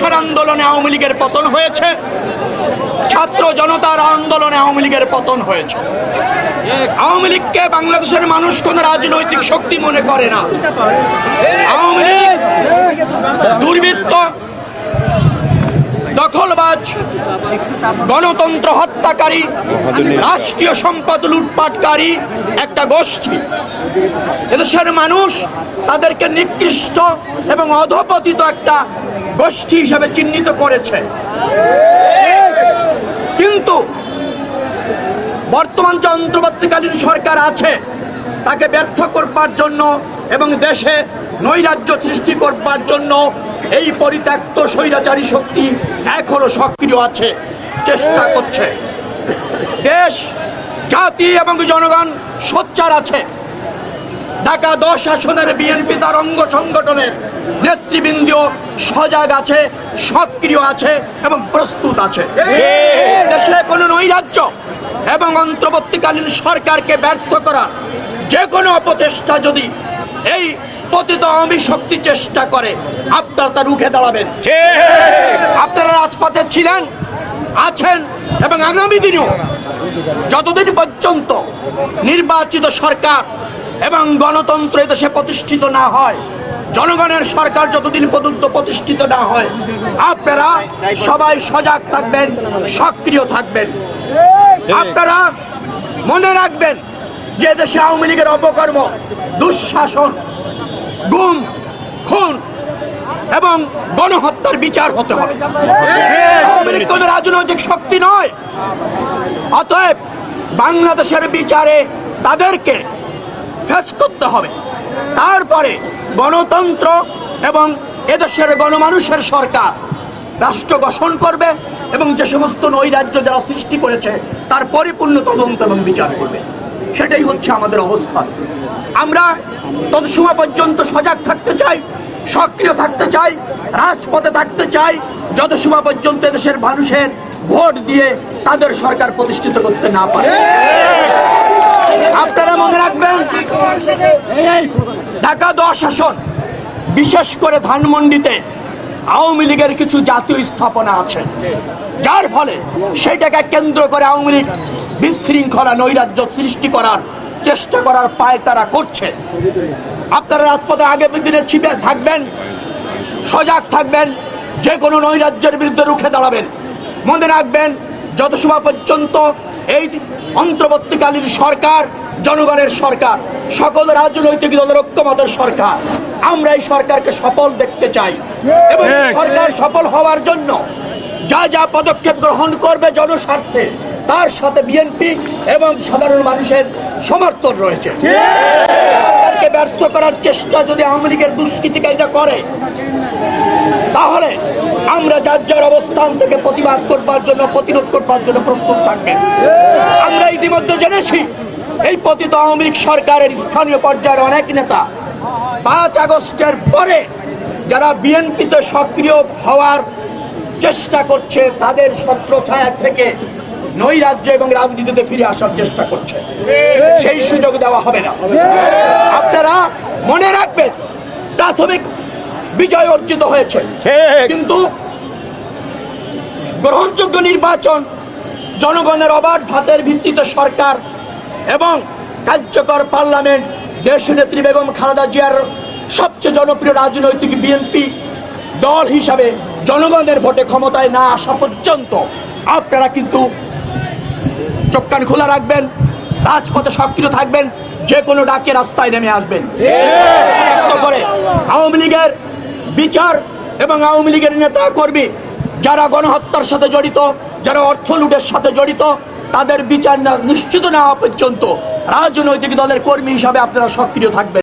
মানুষের আন্দোলনে আওয়ামী লীগের পতন হয়েছে। ছাত্র জনতার আন্দোলনে আওয়ামী লীগের পতন হয়েছে। আওয়ামী লীগকে বাংলাদেশের মানুষ কোন রাজনৈতিক শক্তি মনে করে না। আওয়ামী লীগ দুর্বৃত্ত, দখলবাজ, গণতন্ত্র হত্যাকারী, রাষ্ট্রীয় সম্পদ লুটপাটকারী একটা গোষ্ঠী। এদেশের মানুষ তাদেরকে নিকৃষ্ট এবং অধপতিত একটা গোষ্ঠী হিসাবে চিহ্নিত করেছে। কিন্তু বর্তমান যে অন্তর্বর্তীকালীন সরকার আছে, তাকে ব্যর্থ করবার জন্য এবং দেশে নৈরাজ্য সৃষ্টি করবার জন্য এই পরিত্যক্ত স্বৈরাচারী শক্তি এখনও সক্রিয় আছে, চেষ্টা করছে। দেশ, জাতি এবং জনগণ সোচ্চার আছে। ঢাকা দশ আসনের বিএনপি তার অঙ্গ সংগঠনের নেতৃবৃন্দ সজাগ আছে, সক্রিয় আছে এবং প্রস্তুত আছে। দেশে কোনো নৈরাজ্য এবং অন্তর্বর্তীকালীন সরকারকে ব্যর্থ করা যে কোনো অপচেষ্টা যদি এই পতিত আওয়ামী শক্তি চেষ্টা করে আপনারা তা রুখে দাঁড়াবেন। আপনারা রাজপথে ছিলেন, আছেন এবং আগামী দিনেও যতদিন পর্যন্ত নির্বাচিত সরকার এবং গণতন্ত্র দেশে প্রতিষ্ঠিত না হয় জনগণের সরকার যতদিন পর্যন্ত প্রতিষ্ঠিত না হয় আপনারা সবাই সজাগ থাকবেন সক্রিয় থাকবেন। আপনারা মনে রাখবেন যে দেশে আওয়ামী লীগের অপকর্ম দুঃশাসন গুম খুন এবং গণহত্যার বিচার হতে হবে। আওয়ামী লীগ কোনো রাজনৈতিক শক্তি নয়। অতএব বাংলাদেশের বিচারে তাদেরকে ফেস করতে হবে। তারপরে গণতন্ত্র এবং এদেশের গণমানুষের সরকার রাষ্ট্র গঠন করবে এবং যে সমস্ত নৈরাজ্য যারা সৃষ্টি করেছে, তার পরিপূর্ণ তদন্ত এবং বিচার করবে। সেটাই হচ্ছে আমাদের অবস্থান। আমরা তত সময় পর্যন্ত সজাগ থাকতে চাই, সক্রিয় থাকতে চাই, রাজপথে থাকতে চাই যত সময় পর্যন্ত দেশের মানুষের ভোট দিয়ে তাদের সরকার প্রতিষ্ঠিত করতে না পারে। আপনারা মনে রাখবেন? ঢাকা দশ আসন বিশেষ করে ধানমন্ডিতে আওয়ামী লীগের কিছু জাতীয় স্থাপনা আছে। যার ফলে সেটাকে কেন্দ্র করে আওয়ামী লীগ বিশৃঙ্খলা নৈরাজ্য সৃষ্টি করার চেষ্টা করার পায় তারা করছে। আপনারা রাজপথে আগামী দিনে ছিপে থাকবেন সজাগ থাকবেন যে কোনো নৈরাজ্যের বিরুদ্ধে রুখে দাঁড়াবেন। মনে রাখবেন যত সময় পর্যন্ত এই অন্তর্বর্তীকালীন সরকার জনগণের সরকার সকল রাজনৈতিক দলের ঐক্যমতের সরকার। আমরা এই সরকারকে সফল দেখতে চাই। এবং সরকার সফল হওয়ার জন্য যা যা পদক্ষেপ গ্রহণ করবে জনস্বার্থে তার সাথে বিএনপি এবং সাধারণ মানুষের সমর্থন রয়েছে। সরকারকে ব্যর্থ করার চেষ্টা যদি আওয়ামী লীগের দুষ্কৃতিকারীরা করে তাহলে আমরা যার যার অবস্থান থেকে প্রতিবাদ করবার জন্য প্রতিরোধ করবার জন্য প্রস্তুত থাকবেন আমরা ইতিমধ্যে জেনেছি এই পতিত আওয়ামী লীগ সরকারের স্থানীয় পর্যায়ের অনেক নেতা পাঁচ আগস্টের পরে যারা বিএনপিতে সক্রিয় হওয়ার চেষ্টা করছে তাদের ছত্র ছায়া থেকে নৈরাজ্য এবং রাজনীতিতে ফিরে আসার চেষ্টা করছে। সেই সুযোগ দেওয়া হবে না। আপনারা মনে রাখবেন প্রাথমিক বিজয় অর্জিত হয়েছে। কিন্তু গ্রহণযোগ্য নির্বাচন জনগণের অবাধ ভাতের ভিত্তিতে সরকার এবং কার্যকর পার্লামেন্ট দেশ নেত্রী বেগম খালেদা জিয়ার সবচেয়ে জনপ্রিয় রাজনৈতিক বিএনপি দল হিসাবে জনগণের ভোটে ক্ষমতায় না আসা পর্যন্ত আপনারা কিন্তু চোখ কান খোলা রাখবেন, রাজপথে সক্রিয় থাকবেন, যে কোনো ডাকে রাস্তায় নেমে আসবেন। করে আওয়ামী লীগের বিচার এবং আওয়ামী লীগের নেতা কর্মী যারা গণহত্যার সাথে জড়িত, যারা অর্থ লুটের সাথে জড়িত তাদের বিচার না নিশ্চিত না হওয়া পর্যন্ত রাজনৈতিক দলের কর্মী হিসাবে আপনারা সক্রিয় থাকবেন।